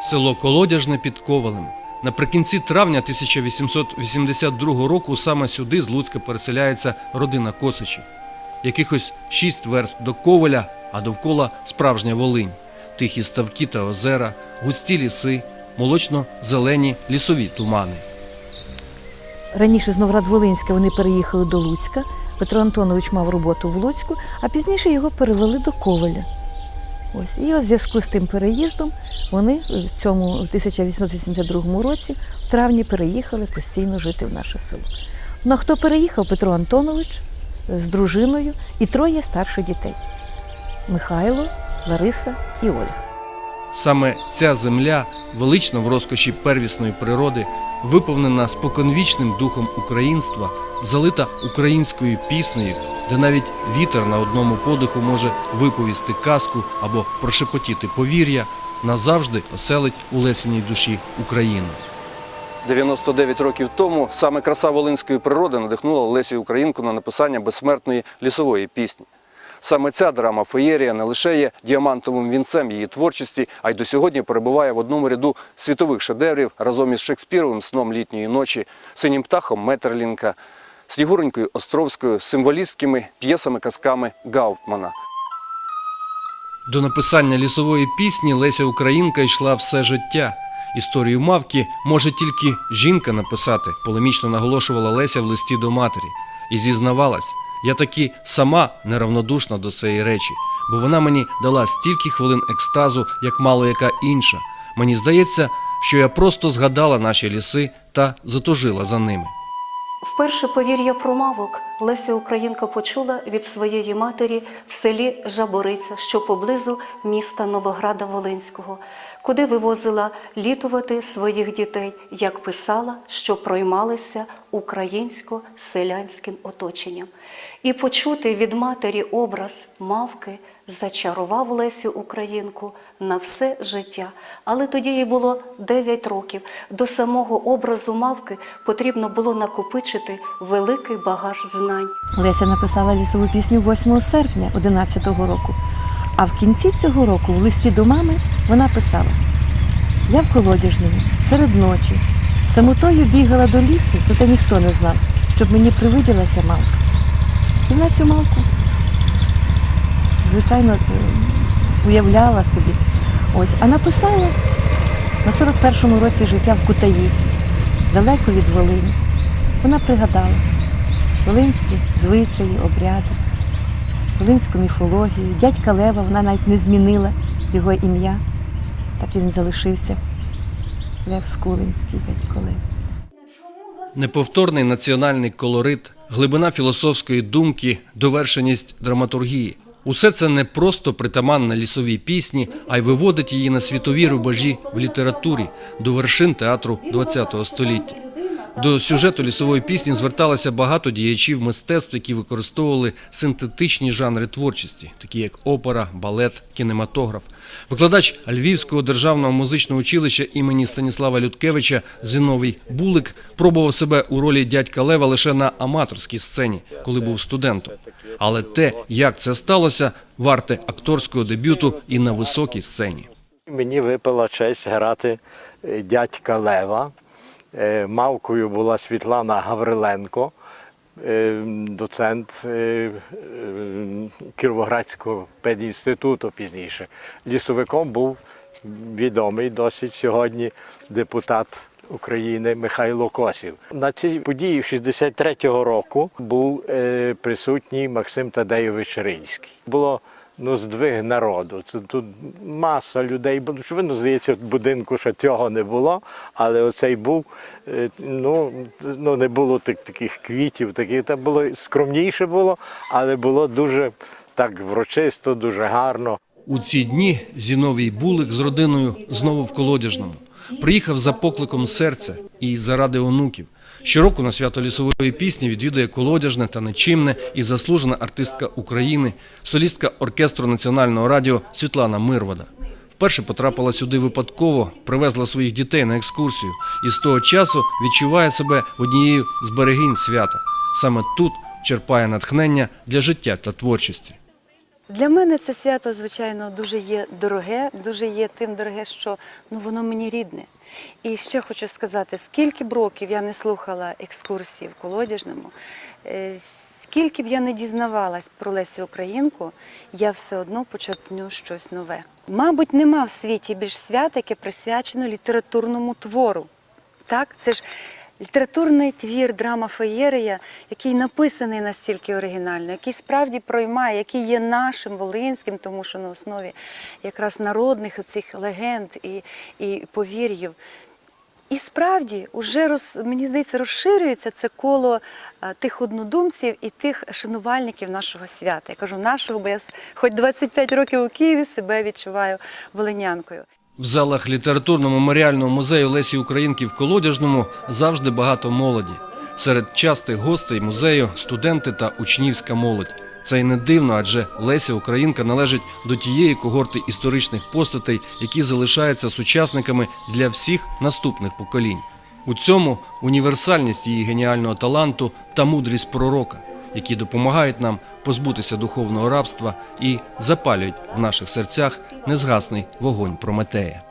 Село Колодяжне під Ковалем. Наприкінці травня 1882 року саме сюди з Луцька переселяється родина Косичів. Якихось шість верст до Коваля, а довкола справжня Волинь. Тихі ставки та озера, густі ліси, молочно-зелені лісові тумани. Раніше з Новград-Волинська вони переїхали до Луцька. Петро Антонович мав роботу в Луцьку, а пізніше його перевели до Коваля. Ось. І в зв'язку з тим переїздом вони в цьому 1872 році в травні переїхали постійно жити в наше село. Ну а хто переїхав? Петро Антонович з дружиною і троє старших дітей: Михайло, Лариса і Ольга. Саме ця земля, велична в розкоші первісної природи, виповнена споконвічним духом українства, залита українською піснею, де навіть вітер на одному подиху може виповісти казку або прошепотіти повір'я, назавжди оселить у лесеній душі Україну. 99 років тому саме краса волинської природи надихнула Лесі Українку на написання безсмертної лісової пісні. Саме ця драма феєрія не лише є діамантовим вінцем її творчості, а й до сьогодні перебуває в одному ряду світових шедеврів разом із Шекспіровим сном літньої ночі, синім птахом Метерлінка, Снігуренькою Островською, символістськими п'єсами казками Гауптмана. До написання лісової пісні Леся Українка йшла все життя. Історію мавки може тільки жінка написати, полемічно наголошувала Леся в листі до матері. І зізнавалась, я таки сама неравнодушна до цієї речі, бо вона мені дала стільки хвилин екстазу, як мало яка інша. Мені здається, що я просто згадала наші ліси та затужила за ними. Вперше повір'я про мавок Леся Українка почула від своєї матері в селі Жабориця, що поблизу міста Новограда Волинського, куди вивозила літувати своїх дітей, як писала, що проймалися українсько-селянським оточенням. І почути від матері образ мавки зачарував Лесю Українку на все життя. Але тоді їй було 9 років. До самого образу мавки потрібно було накопичити великий багаж знань. Леся написала лісову пісню 8 серпня 11-го року. А в кінці цього року, в листі до мами, вона писала: Я в колодяжному, серед ночі, самотою бігала до лісу, проте ніхто не знав, щоб мені привиділася мавка. І вона цю мавку, звичайно, е, уявляла собі. Ось, а написала на 41-му році життя в Кутаїсі, далеко від Волині. Вона пригадала волинські звичаї, обряди, волинську міфологію. Дядька Лева вона навіть не змінила його ім'я. Так він залишився. Лев Скулинський, дядько Лев. Неповторний національний колорит, глибина філософської думки, довершеність драматургії. Усе це не просто притаманна лісовій пісні, а й виводить її на світові рубежі в літературі до вершин театру ХХ століття. До сюжету лісової пісні зверталося багато діячів мистецтв, які використовували синтетичні жанри творчості, такі як опера, балет, кінематограф. Викладач Львівського державного музичного училища імені Станіслава Людкевича Зіновій Булик пробував себе у ролі дядька Лева лише на аматорській сцені, коли був студентом. Але те, як це сталося, варте акторського дебюту і на високій сцені. Мені випала честь грати е, дядька Лева. Е, Мавкою була Світлана Гавриленко, е, доцент е, Кіровоградського педінституту пізніше. Лісовиком був відомий досить сьогодні депутат України Михайло Косів. На цій події 63-го року був присутній Максим Тадейович Рильський. Було ну, здвиг народу. Це тут маса людей. Очевидно, здається, в будинку ще цього не було, але оцей був, е, ну, ну не було так, таких квітів, таких, там було скромніше було, але було дуже так врочисто, дуже гарно. У ці дні Зіновій Булик з родиною знову в Колодяжному. Приїхав за покликом серця і заради онуків. Щороку на свято лісової пісні відвідує колодяжне та нечимне і заслужена артистка України, солістка оркестру національного радіо Світлана Мирвода. Вперше потрапила сюди випадково, привезла своїх дітей на екскурсію і з того часу відчуває себе однією з берегинь свята. Саме тут черпає натхнення для життя та творчості. Для мене це свято, звичайно, дуже є дороге, дуже є тим дороге, що ну, воно мені рідне. І ще хочу сказати, скільки б років я не слухала екскурсії в колодяжному, е, скільки б я не дізнавалась про Лесю Українку, я все одно почерпню щось нове. Мабуть, нема в світі більш свята, яке присвячено літературному твору. Так, це ж літературний твір, драма феєрія, який написаний настільки оригінально, який справді проймає, який є нашим волинським, тому що на основі якраз народних цих легенд і, і повір'їв. І справді, уже роз, мені здається, розширюється це коло тих однодумців і тих шанувальників нашого свята. Я кажу нашого, бо я хоч 25 років у Києві себе відчуваю волинянкою. В залах літературно-меморіального музею Лесі Українки в Колодяжному завжди багато молоді. Серед частих гостей музею студенти та учнівська молодь. Це й не дивно, адже Леся Українка належить до тієї когорти історичних постатей, які залишаються сучасниками для всіх наступних поколінь. У цьому універсальність її геніального таланту та мудрість пророка, які допомагають нам позбутися духовного рабства і запалюють в наших серцях незгасний вогонь Прометея.